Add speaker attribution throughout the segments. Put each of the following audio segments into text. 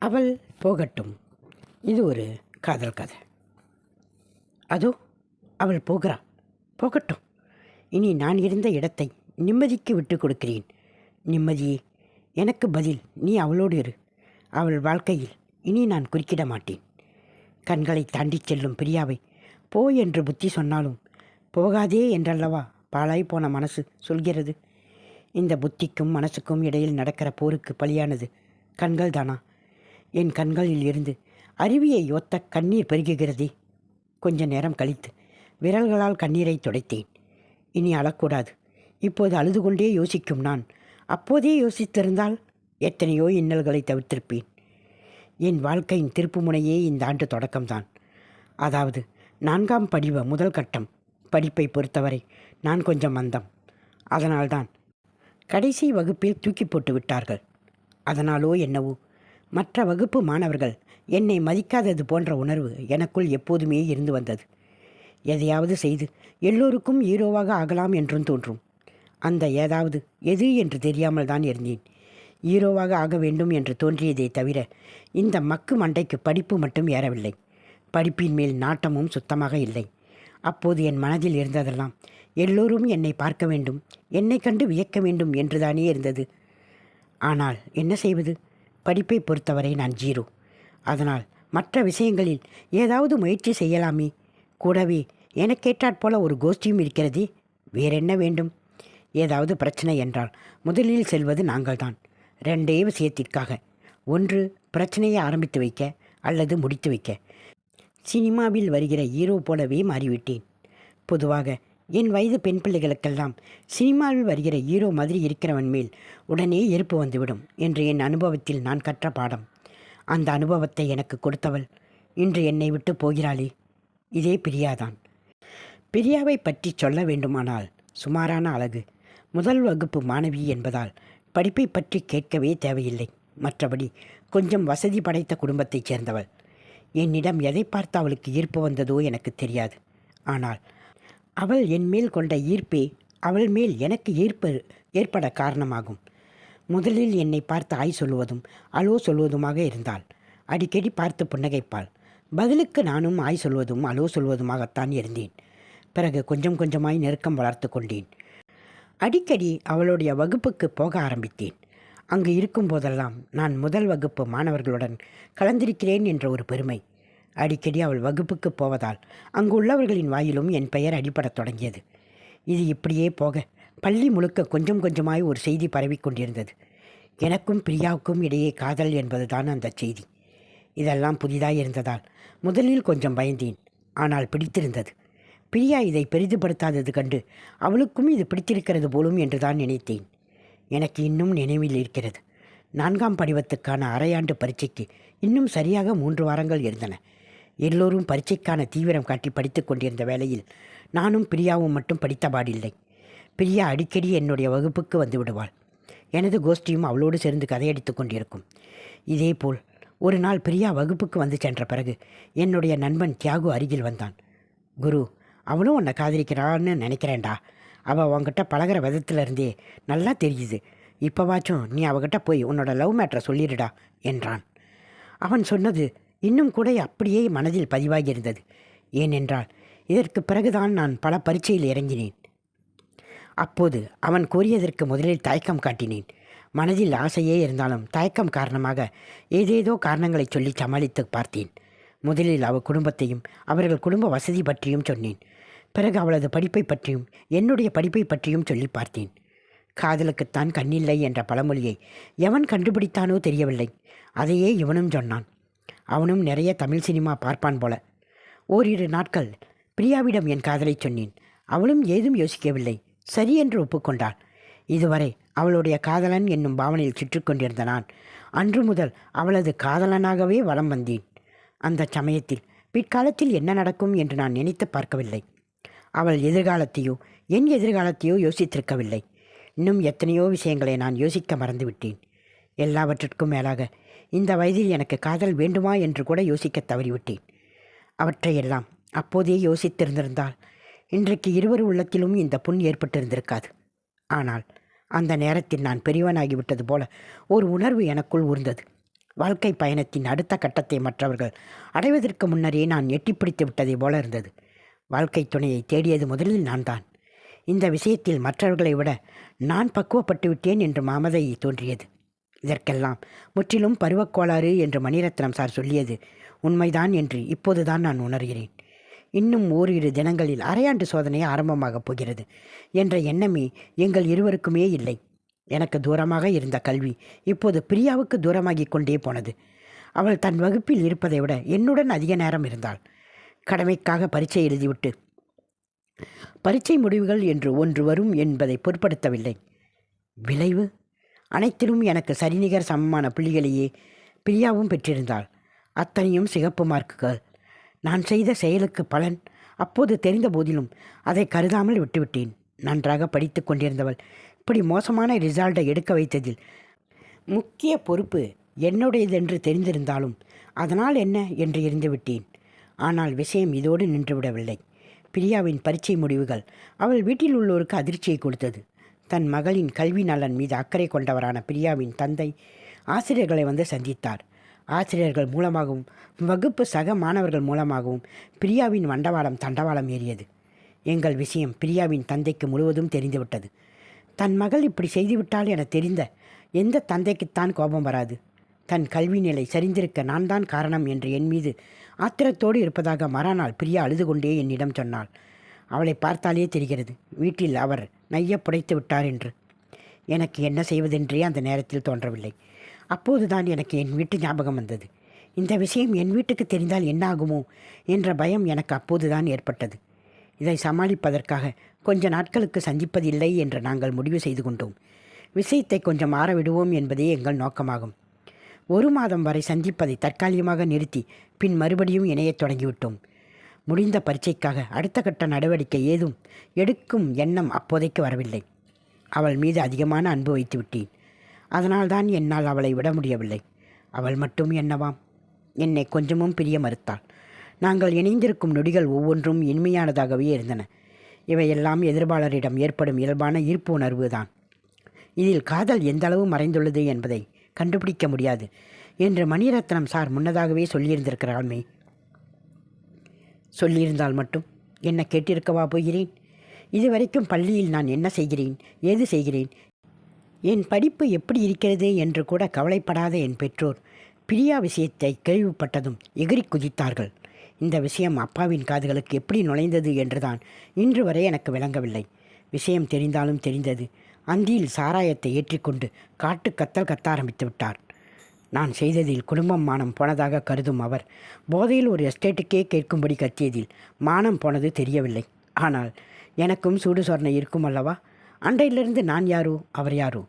Speaker 1: அவள் போகட்டும். இது ஒரு காதல் கதை. அதோ அவள் போகிறா. போகட்டும். இனி நான் இருந்த இடத்தை நிம்மதிக்கு விட்டு கொடுக்கிறேன். நிம்மதியே எனக்கு பதில். நீ அவளோடு இரு. அவள் வாழ்க்கையில் இனி நான் குறுக்கிட மாட்டேன். கண்களை தாண்டிச் செல்லும் பிரியாவை போ என்று புத்தி சொன்னாலும் போகாதே என்றல்லவா பாழாய் போன மனசு சொல்கிறது. இந்த புத்திக்கும் மனசுக்கும் இடையில் நடக்கிற போருக்கு பலியானது கண்கள் தானா என் கண்களில் இருந்து அருவியை ஒத்த கண்ணீர் பெருகுகிறதே. கொஞ்ச நேரம் கழித்து விரல்களால் கண்ணீரை துடைத்தேன். இனி அழக்கூடாது. இப்போது அழுது கொண்டே யோசிக்கும் நான். அப்போதே யோசித்திருந்தால் எத்தனையோ இன்னல்களை தவிர்த்திருப்பேன். என் வாழ்க்கையின் திருப்புமுனையே இந்த ஆண்டு தொடக்கம்தான். அதாவது நான்காம் படிவ முதல் கட்டம். படிப்பை பொறுத்தவரை நான் கொஞ்சம் மந்தம். அதனால்தான் கடைசி வகுப்பில் தூக்கி போட்டு விட்டார்கள். அதனாலோ என்னவோ மற்ற வகுப்பு மாணவர்கள் என்னை மதிக்காதது போன்ற உணர்வு எனக்குள் எப்போதுமே இருந்து வந்தது. எதையாவது செய்து எல்லோருக்கும் ஹீரோவாக ஆகலாம் என்றும் தோன்றும். அந்த ஏதாவது எது என்று தெரியாமல் தான் இருந்தேன். ஹீரோவாக ஆக வேண்டும் என்று தோன்றியதை தவிர இந்த மக்கு மண்டைக்கு படிப்பு மட்டும் ஏறவில்லை. படிப்பின் மேல் நாட்டமும் சுத்தமாக இல்லை. அப்போது என் மனதில் இருந்ததெல்லாம் எல்லோரும் என்னை பார்க்க வேண்டும் என்னை கண்டு வியக்க வேண்டும் என்றுதானே இருந்தது. ஆனால் என்ன செய்வது? படிப்பை பொறுத்தவரை நான் ஜீரோ. அதனால் மற்ற விஷயங்களில் ஏதாவது முயற்சி செய்யலாமே. கூடவே எனக்கேற்றாற் போல ஒரு கோஷ்டியும் இருக்கிறதே. வேறென்ன வேண்டும்? ஏதாவது பிரச்சனை என்றால் முதலில் செல்வது நாங்கள்தான். ரெண்டே விஷயத்திற்காக. ஒன்று பிரச்சனையை ஆரம்பித்து வைக்க அல்லது முடித்து வைக்க. சினிமாவில் வருகிற ஹீரோ போலவே மாறிவிட்டேன். பொதுவாக என் வயது பெண் பிள்ளைகளுக்கெல்லாம் சினிமாவில் வருகிற ஹீரோ மாதிரி இருக்கிறவன் மேல் உடனே எருப்பு வந்துவிடும் என்று என் அனுபவத்தில் நான் கற்ற பாடம். அந்த அனுபவத்தை எனக்கு கொடுத்தவள் இன்று என்னை விட்டு போகிறாளே. இதே பிரியாதான். பிரியாவை பற்றி சொல்ல வேண்டுமானால் சுமாரான அழகு. முதல் வகுப்பு மாணவி என்பதால் படிப்பை பற்றி கேட்கவே தேவையில்லை. மற்றபடி கொஞ்சம் வசதி படைத்த குடும்பத்தைச் சேர்ந்தவள். என்னிடம் எதை பார்த்து அவளுக்கு ஈர்ப்பு வந்ததோ எனக்கு தெரியாது. ஆனால் அவள் என் மேல் கொண்ட ஈர்ப்பே அவள் மேல் எனக்கு ஈர்ப்பு ஏற்பட காரணமாகும். முதலில் என்னை பார்த்து ஆய் சொல்லுவதும் அலோ சொல்வதுமாக இருந்தாள். அடிக்கடி பார்த்து புன்னகைப்பாள். பதிலுக்கு நானும் ஆய் சொல்வதும் அலோ சொல்வதுமாகத்தான் இருந்தேன். பிறகு கொஞ்சம் கொஞ்சமாய் நெருக்கம் வளர்த்து கொண்டேன். அடிக்கடி அவளுடைய வகுப்புக்கு போக ஆரம்பித்தேன். அங்கு இருக்கும்போதெல்லாம் நான் முதல் வகுப்பு மாணவர்களுடன் கலந்திருக்கிறேன் என்ற ஒரு பெருமை. அடிக்கடி அவள் வகுப்புக்கு போவதால் அங்கு உள்ளவர்களின் வாயிலும் என் பெயர் அடிபடத் தொடங்கியது. இது இப்படியே போக பள்ளி முழுக்க கொஞ்சம் கொஞ்சமாய் ஒரு செய்தி பரவிக் கொண்டிருந்தது. எனக்கும் பிரியாவுக்கும் இடையே காதல் என்பதுதான் அந்த செய்தி. இதெல்லாம் புதிதாக இருந்ததால் முதலில் கொஞ்சம் பயந்தேன். ஆனால் பிடித்திருந்தது. பிரியா இதை பெரிதுபடுத்தாதது கண்டு அவளுக்கும் இது பிடித்திருக்கிறது போலும் என்றுதான் நினைத்தேன். எனக்கு இன்னும் நினைவில் இருக்கிறது. நான்காம் படிவத்துக்கான அரையாண்டு பரீட்சைக்கு இன்னும் சரியாக மூன்று வாரங்கள் இருந்தன. எல்லோரும் பரீட்சைக்கான தீவிரம் காட்டி படித்து கொண்டிருந்த வேளையில் நானும் பிரியாவும் மட்டும் படித்தபாடில்லை பிரியா அடிக்கடி என்னுடைய வகுப்புக்கு வந்து விடுவாள். எனது கோஷ்டியும் அவளோடு சேர்ந்து கதையடித்து கொண்டிருக்கும். இதேபோல் ஒரு நாள் பிரியா வகுப்புக்கு வந்து சென்ற பிறகு என்னுடைய நண்பன் தியாகு அருகில் வந்தான். குரு அவளும் உன்னை காதலிக்கிறான்னு நினைக்கிறேன்டா. அவள் உன்கிட்ட பழகிற விதத்துல இருந்தே நல்லா தெரியுது. இப்போவாச்சும் நீ அவகிட்ட போய் உன்னோட லவ் மேட்ரை சொல்லிடுடா என்றான். அவன் சொன்னது இன்னும் கூட அப்படியே மனதில் பதிவாகியிருந்தது. ஏனென்றால் இதற்கு பிறகுதான் நான் பல பரீட்சையில் இறங்கினேன். அப்போது அவன் கூறியதற்கு முதலில் தயக்கம் காட்டினேன். மனதில் ஆசையே இருந்தாலும் தயக்கம் காரணமாக ஏதேதோ காரணங்களை சொல்லி சமாளித்து பார்த்தேன். முதலில் அவள் குடும்பத்தையும் அவர்கள் குடும்ப வசதி பற்றியும் சொன்னேன். பிறகு அவளது படிப்பை பற்றியும் என்னுடைய படிப்பை பற்றியும் சொல்லி பார்த்தேன். காதலுக்குத்தான் கண்ணில்லை என்ற பழமொழியை எவன் கண்டுபிடித்தானோ தெரியவில்லை. அதையே இவனும் சொன்னான். அவனும் நிறைய தமிழ் சினிமா பார்ப்பான் போல. ஓரிரு நாட்கள் பிரியாவிடம் என் காதலை சொன்னேன். அவளும் ஏதும் யோசிக்கவில்லை. சரி என்று ஒப்புக்கொண்டாள். இதுவரை அவளுடைய காதலன் என்னும் பாவனையில் சுற்றிக்கொண்டிருந்த நான் அன்று முதல் அவளது காதலனாகவே வலம் வந்தேன். அந்த சமயத்தில் பிற்காலத்தில் என்ன நடக்கும் என்று நான் நினைத்து பார்க்கவில்லை. அவள் எதிர்காலத்தையோ என் எதிர்காலத்தையோ யோசித்திருக்கவில்லை. இன்னும் எத்தனையோ விஷயங்களை நான் யோசிக்க மறந்துவிட்டேன். எல்லாவற்றிற்கும் மேலாக இந்த வயதில் எனக்கு காதல் வேண்டுமா என்று கூட யோசிக்க தவறிவிட்டேன். அவற்றையெல்லாம் அப்போதே யோசித்திருந்திருந்தால் இன்றைக்கு இருவர் உள்ளத்திலும் இந்த புண் ஏற்பட்டிருந்திருக்காது. ஆனால் அந்த நேரத்தில் நான் பெரியவனாகிவிட்டது போல ஒரு உணர்வு எனக்குள் ஊர்ந்தது. வாழ்க்கை பயணத்தின் அடுத்த கட்டத்தை மற்றவர்கள் அடைவதற்கு முன்னரே நான் எட்டிப்பிடித்து விட்டதை போல இருந்தது. வாழ்க்கை துணையை தேடியது முதலில் நான் தான் இந்த விஷயத்தில் மற்றவர்களை விட நான் பக்குவப்பட்டு விட்டேன் என்று மாமதை தோன்றியது. இதற்கெல்லாம் முற்றிலும் பருவக்கோளாறு என்று மணிரத்னம் சார் சொல்லியது உண்மைதான் என்று இப்போதுதான் நான் உணர்கிறேன். இன்னும் ஓரிரு தினங்களில் அரையாண்டு சோதனை ஆரம்பமாகப் போகிறது என்ற எண்ணமே எங்கள் இருவருக்குமே இல்லை. எனக்கு தூரமாக இருந்த கல்வி இப்போது பிரியாவுக்கு தூரமாகிக் கொண்டே போனது. அவள் தன் வகுப்பில் இருப்பதை விட என்னுடன் அதிக நேரம் இருந்தாள். கடமைக்காக பரீட்சை எழுதிவிட்டு பரீட்சை முடிவுகள் என்று ஒன்று வரும் என்பதை பொருட்படுத்தவில்லை. விளைவு? அனைத்திலும் எனக்கு சரிநிகர் சமமான புள்ளிகளையே பிரியாவும் பெற்றிருந்தாள். அத்தனையும் சிகப்பு மார்க்குகள். நான் செய்த செயலுக்கு பலன் அப்போது தெரிந்த போதிலும் அதை கருதாமல் விட்டுவிட்டேன். நன்றாக படித்து கொண்டிருந்தவள் இப்படி மோசமான ரிசால்ட்டை எடுக்க வைத்ததில் முக்கிய பொறுப்பு என்னுடையதென்று தெரிந்திருந்தாலும் அதனால் என்ன என்று இருந்துவிட்டேன். ஆனால் விஷயம் இதோடு நின்றுவிடவில்லை பிரியாவின் பரீட்சை முடிவுகள் அவள் வீட்டில் உள்ளோருக்கு அதிர்ச்சியை கொடுத்தது. தன் மகளின் கல்வி நலன் மீது அக்கறை கொண்டவரான பிரியாவின் தந்தை ஆசிரியர்களை வந்து சந்தித்தார். ஆசிரியர்கள் மூலமாகவும் வகுப்பு சக மாணவர்கள் மூலமாகவும் பிரியாவின் வண்டவாளம் தண்டவாளம் ஏறியது. எங்கள் விஷயம் பிரியாவின் தந்தைக்கு முழுவதும் தெரிந்துவிட்டது. தன் மகள் இப்படி செய்துவிட்டால் என தெரிந்த எந்த தந்தைக்குத்தான் கோபம் வராது. தன் கல்வி நிலை சரிந்திருக்க நான் தான் காரணம் என்று என் மீது ஆத்திரத்தோடு இருப்பதாக மறாநாள் பிரியா அழுது கொண்டே என்னிடம் சொன்னாள். அவளை பார்த்தாலே தெரிகிறது. வீட்டில் அவர் நைய புடைத்து விட்டார் என்று. எனக்கு என்ன செய்வதென்றே அந்த நேரத்தில் தோன்றவில்லை. அப்போதுதான் எனக்கு என் வீட்டு ஞாபகம் வந்தது. இந்த விஷயம் என் வீட்டுக்கு தெரிந்தால் என்னாகுமோ என்ற பயம் எனக்கு அப்போதுதான் ஏற்பட்டது. இதை சமாளிப்பதற்காக கொஞ்ச நாட்களுக்கு சந்திப்பதில்லை என்று நாங்கள் முடிவு செய்து கொண்டோம். விஷயத்தை கொஞ்சம் ஆறவிடுவோம் என்பதே எங்கள் நோக்கமாகும். ஒரு மாதம் வரை சந்திப்பதை தற்காலிகமாக நிறுத்தி பின் மறுபடியும் இணையத் தொடங்கிவிட்டோம். முடிந்த பரீட்சைக்காக அடுத்த கட்ட நடவடிக்கை ஏதும் எடுக்கும் எண்ணம் அப்போதைக்கு வரவில்லை. அவள் மீது அதிகமான அன்பு வைத்து விட்டேன். அதனால்தான் என்னால் அவளை விட முடியவில்லை. அவள் மட்டும் என்னவாம் என்னை கொஞ்சமும் பிரிய மறுத்தாள். நாங்கள் இணைந்திருக்கும் நொடிகள் ஒவ்வொன்றும் இனிமையானதாகவே இருந்தன. இவையெல்லாம் எதிர்பாளரிடம் ஏற்படும் இயல்பான ஈர்ப்பு உணர்வு தான். இதில் காதல் எந்த அளவு மறைந்துள்ளது என்பதை கண்டுபிடிக்க முடியாது என்று மணிரத்னம் சார் முன்னதாகவே சொல்லியிருந்திருக்கிறாள்மே. சொல்லியிருந்தால் மட்டும். என்ன கேட்டிருக்கவா போகிறேன்? இதுவரைக்கும் பள்ளியில் நான் என்ன செய்கிறேன்? ஏது செய்கிறேன்? என் படிப்பு எப்படி இருக்கிறது என்று கூட கவலைப்படாத என் பெற்றோர் பிரியா விஷயத்தை கேள்விப்பட்டதும் எகிரி குதித்தார்கள். இந்த விஷயம் அப்பாவின் காதுகளுக்கு எப்படி நுழைந்தது என்றுதான் இன்று வரை எனக்கு விளங்கவில்லை. விஷயம் தெரிந்தாலும் தெரிந்தது. அந்தியில் சாராயத்தை ஏற்றிக்கொண்டு காட்டு கத்தல் கத்த ஆரம்பித்து விட்டார். நான் செய்ததில் குடும்பம் மானம் போனதாக கருதும் அவர். போதையில் ஒரு எஸ்டேட்டுக்கே கேட்கும்படி கத்தியதில் மானம் போனது தெரியவில்லை. ஆனால் எனக்கும் சூடு சொர்ணை இருக்கும் அல்லவா? அண்டையிலிருந்து நான் யாரோ? அவர் யாரோ?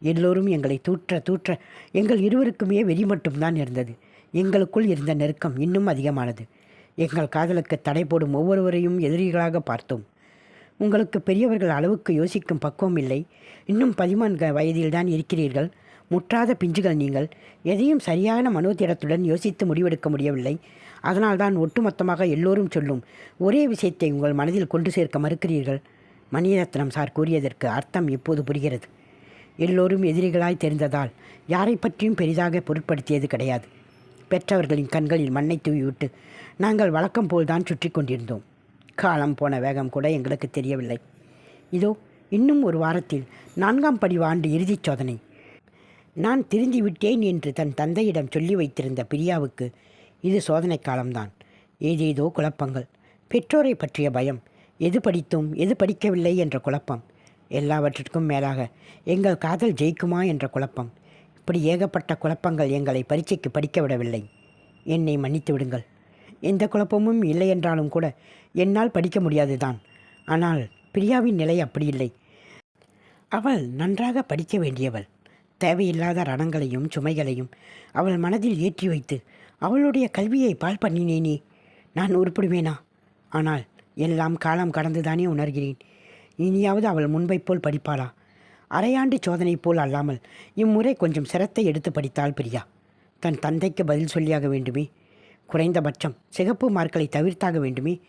Speaker 1: எல்லோரும் எங்களை தூற்ற தூற்ற எங்கள் இருவருக்குமே வெறி மட்டும்தான் இருந்தது. எங்களுக்குள் இருந்த நெருக்கம் இன்னும் அதிகமானது. எங்கள் காதலுக்கு தடை போடும் ஒவ்வொருவரையும் எதிரிகளாக பார்த்தோம். உங்களுக்கு பெரியவர்கள் அளவுக்கு யோசிக்கும் பக்குவம் இல்லை. இன்னும் பதினான்கு வயதில்தான் இருக்கிறீர்கள். முற்றாத பிஞ்சுகள் நீங்கள். எதையும் சரியான மனோதிடத்துடன் யோசித்து முடிவெடுக்க முடியவில்லை. அதனால்தான் ஒட்டுமொத்தமாக எல்லோரும் சொல்லும் ஒரே விஷயத்தை உங்கள் மனதில் கொண்டு சேர்க்க மறுக்கிறீர்கள். மணிரத்னம் சார் கூறியதற்கு அர்த்தம் இப்போது புரிகிறது. எல்லோரும் எதிரிகளாய் தெரிந்ததால் யாரை பற்றியும் பெரிதாக பொருட்படுத்தியது கிடையாது. பெற்றவர்களின் கண்களில் மண்ணை தூவிவிட்டு நாங்கள் வழக்கம் போல்தான் சுற்றி கொண்டிருந்தோம். காலம் போன வேகம் கூட எங்களுக்கு தெரியவில்லை. இதோ இன்னும் ஒரு வாரத்தில் நான்காம் படிவாண்டு இறுதிச் சோதனை. நான் திருந்தி விட்டேன் என்று தன் தந்தையிடம் சொல்லி வைத்திருந்த பிரியாவுக்கு இது சோதனை காலம்தான். ஏதேதோ குழப்பங்கள். பெற்றோரை பற்றிய பயம். எது படித்தும் எது படிக்கவில்லை என்ற குழப்பம். எல்லாவற்றிற்கும் மேலாக எங்கள் காதல் ஜெயிக்குமா என்ற குழப்பம். இப்படி ஏகப்பட்ட குழப்பங்கள் எங்களை பரீட்சைக்கு படிக்க விடவில்லை. என்னை மன்னித்து விடுங்கள். எந்த குழப்பமும் இல்லை என்றாலும் கூட என்னால் படிக்க முடியாது தான். ஆனால் பிரியாவின் நிலை அப்படி இல்லை. அவள் நன்றாக படிக்க வேண்டியவள். தேவையில்லாத ரணங்களையும் சுமைகளையும் அவள் மனதில் ஏற்றி வைத்து அவளுடைய கல்வியை பால் பண்ணினேனே நான் உருப்படுவேனா? ஆனால் எல்லாம் காலம் கடந்துதானே உணர்கிறேன். இனியாவது அவள் முன்பை போல் படிப்பாளா? அரையாண்டு சோதனை போல் அல்லாமல் இம்முறை கொஞ்சம் சிரத்தை எடுத்து படித்தாள் பிரியா. தன் தந்தைக்கு பதில் சொல்லியாக வேண்டுமே? குறைந்தபட்சம் சிகப்பு மார்க்களை தவிர்த்தாக வேண்டுமே?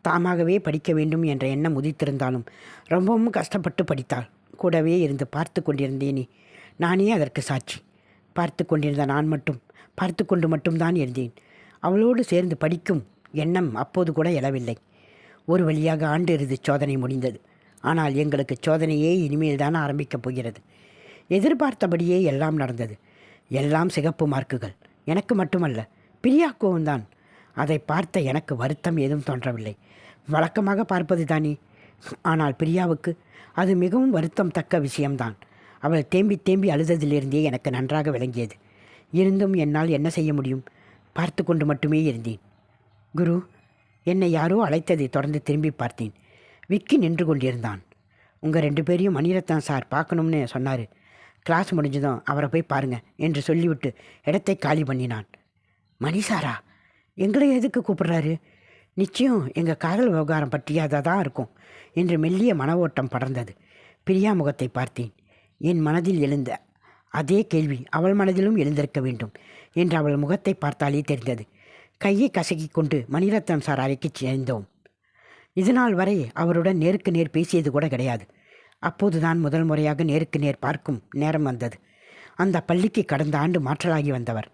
Speaker 1: தாமாகவே படிக்க வேண்டும் என்ற எண்ணம் உதித்திருந்தாலும் ரொம்பவும் கஷ்டப்பட்டு படித்தாள். கூடவே இருந்து பார்த்து கொண்டிருந்தேனே. நானே அதற்கு சாட்சி. பார்த்து கொண்டிருந்த நான் மட்டும் பார்த்து கொண்டு மட்டும்தான் இருந்தேன் அவளோடு சேர்ந்து படிக்கும் எண்ணம் அப்போது கூட எழவில்லை. ஒரு வழியாக ஆண்டு இறுதி சோதனை முடிந்தது. ஆனால் எங்களுக்கு சோதனையே இனிமேல் தான் ஆரம்பிக்கப் போகிறது. எதிர்பார்த்தபடியே எல்லாம் நடந்தது. எல்லாம் சிகப்பு மார்க்குகள். எனக்கு மட்டுமல்ல பிரியாக்கோவும் தான். அதை பார்த்த எனக்கு வருத்தம் ஏதும் தோன்றவில்லை. வழக்கமாக பார்ப்பது தானே? ஆனால் பிரியாவுக்கு அது மிகவும் வருத்தம் தக்க விஷயம்தான். அவள் தேம்பி தேம்பி அழுததிலிருந்தே எனக்கு நன்றாக விளங்கியது. இருந்தும் என்னால் என்ன செய்ய முடியும்? பார்த்து கொண்டு மட்டுமே இருந்தேன். குரு என்னை யாரோ அழைத்ததை தொடர்ந்து திரும்பி பார்த்தேன். விக்கி நின்று கொண்டிருந்தான். உங்கள் ரெண்டு பேரையும் மணிரத்னம் சார் பார்க்கணும்னு சொன்னார். கிளாஸ் முடிஞ்சதும் அவரை போய் பாருங்கள் என்று சொல்லிவிட்டு இடத்தை காலி பண்ணினான். மணி சாரா எங்களை எதுக்கு கூப்பிட்றாரு? நிச்சயம் எங்கள் காதல் விவகாரம் பற்றியதாக இருக்கும் என்று மெல்லிய மன ஓட்டம் படர்ந்தது. பிரியா முகத்தை பார்த்தேன். என் மனதில் எழுந்த அதே கேள்வி அவள் மனதிலும் எழுந்திருக்க வேண்டும் என்று அவள் முகத்தை பார்த்தாலே தெரிந்தது. கையை கசக்கி கொண்டு மணிரத்னம் சார் அறைக்கு சேர்ந்தோம் இதுநாள் வரை அவருடன் நேருக்கு நேர் பேசியது கூட கிடையாது. அப்போதுதான் முதல் முறையாக நேருக்கு நேர் பார்க்கும் நேரம் வந்தது. அந்த பள்ளிக்கு கடந்த ஆண்டு மாற்றலாகி வந்தவர்.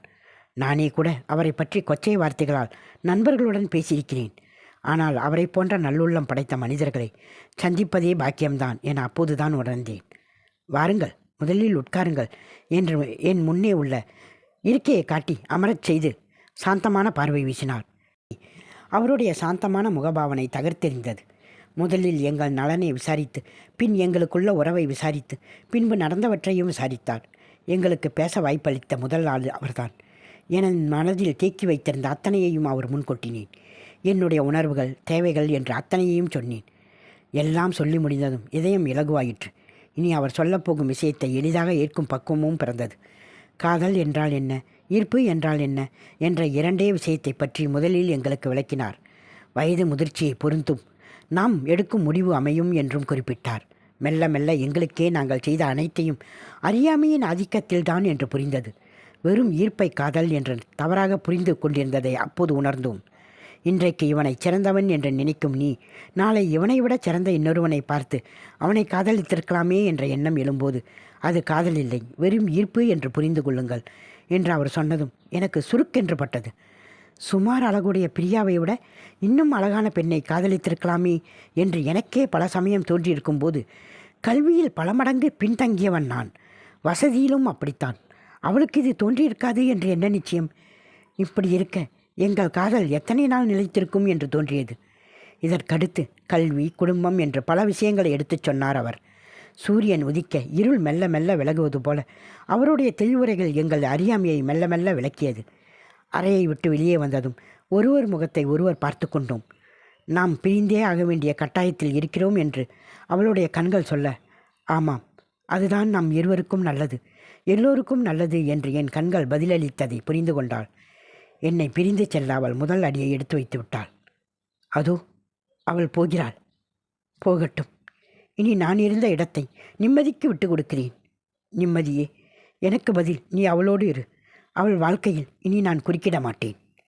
Speaker 1: நானே கூட அவரை பற்றி கொச்சை வார்த்தைகளால் நண்பர்களுடன் பேசியிருக்கிறேன். ஆனால் அவரை போன்ற நல்லுள்ளம் படைத்த மனிதர்களை சந்திப்பதே பாக்கியம்தான் என அப்போதுதான் உணர்ந்தேன். வாருங்கள் முதலில் உட்காருங்கள் என்று என் முன்னே உள்ள இருக்கையை காட்டி அமரச் செய்து சாந்தமான பார்வை வீசினார் அவருடைய சாந்தமான முகபாவனை தகர்த்தெறிந்தது. முதலில் எங்கள் நலனை விசாரித்து பின் எங்களுக்குள்ள உறவை விசாரித்து பின்பு நடந்தவற்றையும் விசாரித்தார் எங்களுக்கு பேச வாய்ப்பளித்த முதல் ஆள் அவர்தான். என் மனதில் தேக்கி வைத்திருந்த அத்தனையையும் அவர் முன்கொட்டினேன். என்னுடைய உணர்வுகள் தேவைகள் என்று அத்தனையையும் சொன்னேன். எல்லாம் சொல்லி முடிந்ததும் இதயம் இலகுவாயிற்று. இனி அவர் சொல்லப்போகும் விஷயத்தை எளிதாக ஏற்கும் பக்குவமும் பிறந்தது. காதல் என்றால் என்ன? ஈர்ப்பு என்றால் என்ன? என்ற இரண்டே விஷயத்தை பற்றி முதலில் எங்களுக்கு விளக்கினார். வயது முதிர்ச்சியை பொருந்தும். நாம் எடுக்கும் முடிவு அமையும் என்றும் குறிப்பிட்டார். மெல்ல மெல்ல எங்களுக்கே நாங்கள் செய்த அனைத்தையும் அறியாமையின் ஆதிக்கத்தில்தான் என்று புரிந்தது. வெறும் ஈர்ப்பை காதல் என்று தவறாக புரிந்து கொண்டிருந்ததை அப்போது உணர்ந்தோம். இன்றைக்கு இவனை சிறந்தவன் என்று நினைக்கும் நீ. நாளை இவனை விட சிறந்த இன்னொருவனை பார்த்து அவனை காதலித்திருக்கலாமே என்ற எண்ணம் எழும்போது அது காதல் இல்லை வெறும் ஈர்ப்பு என்று புரிந்து கொள்ளுங்கள் என்று அவர் சொன்னதும் எனக்கு சுருக்கென்று பட்டது. சுமார் அழகுடைய பிரியாவை விட இன்னும் அழகான பெண்ணை காதலித்திருக்கலாமே என்று எனக்கே பல சமயம் தோன்றியிருக்கும் போது கல்வியில் பல மடங்கு பின்தங்கியவன் நான். வசதியிலும் அப்படித்தான். அவளுக்கு இது தோன்றியிருக்காது என்று என்ன நிச்சயம்? இப்படி இருக்க எங்கள் காதல் எத்தனை நாள் நிலைத்திருக்கும் என்று தோன்றியது. இதற்கடுத்து கல்வி குடும்பம் என்று பல விஷயங்களை எடுத்துச் சொன்னார் அவர். சூரியன் உதிக்க இருள் மெல்ல மெல்ல விலகுவது போல அவருடைய தெளிவுரைகள் எங்கள் அறியாமையை மெல்ல மெல்ல விளக்கியது. அறையை விட்டு வெளியே வந்ததும் ஒருவர் முகத்தை ஒருவர் பார்த்து கொண்டோம். நாம் பிரிந்தே ஆக வேண்டிய கட்டாயத்தில் இருக்கிறோம் என்று அவளுடைய கண்கள் சொல்ல ஆமாம் அதுதான் நம் இருவருக்கும் நல்லது எல்லோருக்கும் நல்லது என்று என் கண்கள் பதிலளித்ததை புரிந்து கொண்டாள். என்னை பிரிந்து செல்ல அவள் முதல் அடியை எடுத்து வைத்து விட்டாள். அதோ அவள் போகிறாள். போகட்டும். இனி நான் இருந்த இடத்தை நிம்மதிக்கு விட்டு கொடுக்கிறேன். நிம்மதியே எனக்கு பதில் நீ அவளோடு இரு. அவள் வாழ்க்கையில் இனி நான் குறுக்கிட மாட்டேன்.